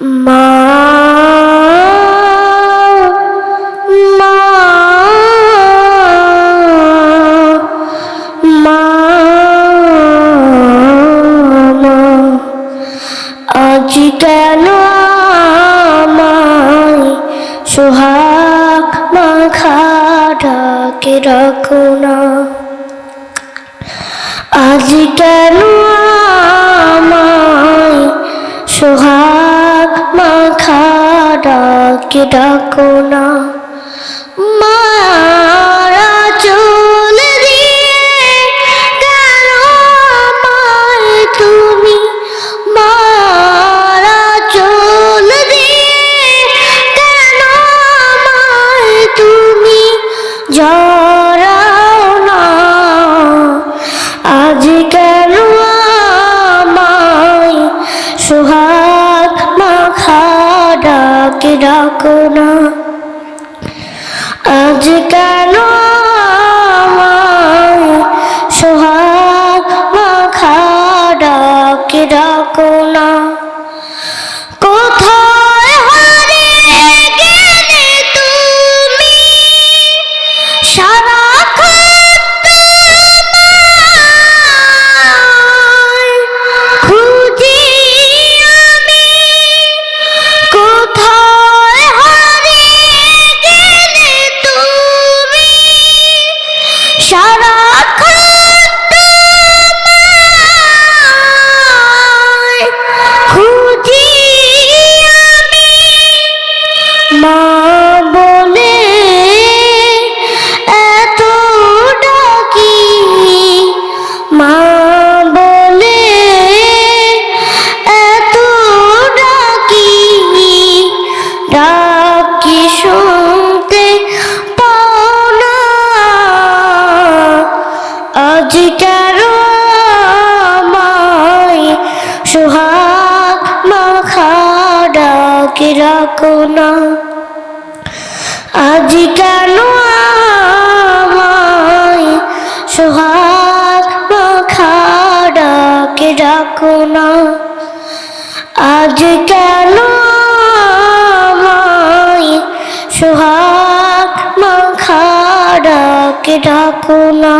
মা আজ কেন আমায় সোহাগ মাখা ঢাকে রাখো না? আজ কেন ডাকে ডাকো না। রাখো না। অধিকার সুহাগ মাখাডাকে রাখো না। আজিকাল সুহাগ মাখাডাকে রাখো না। আজিকাল সুহাগ মাখাডাকে রাখো না।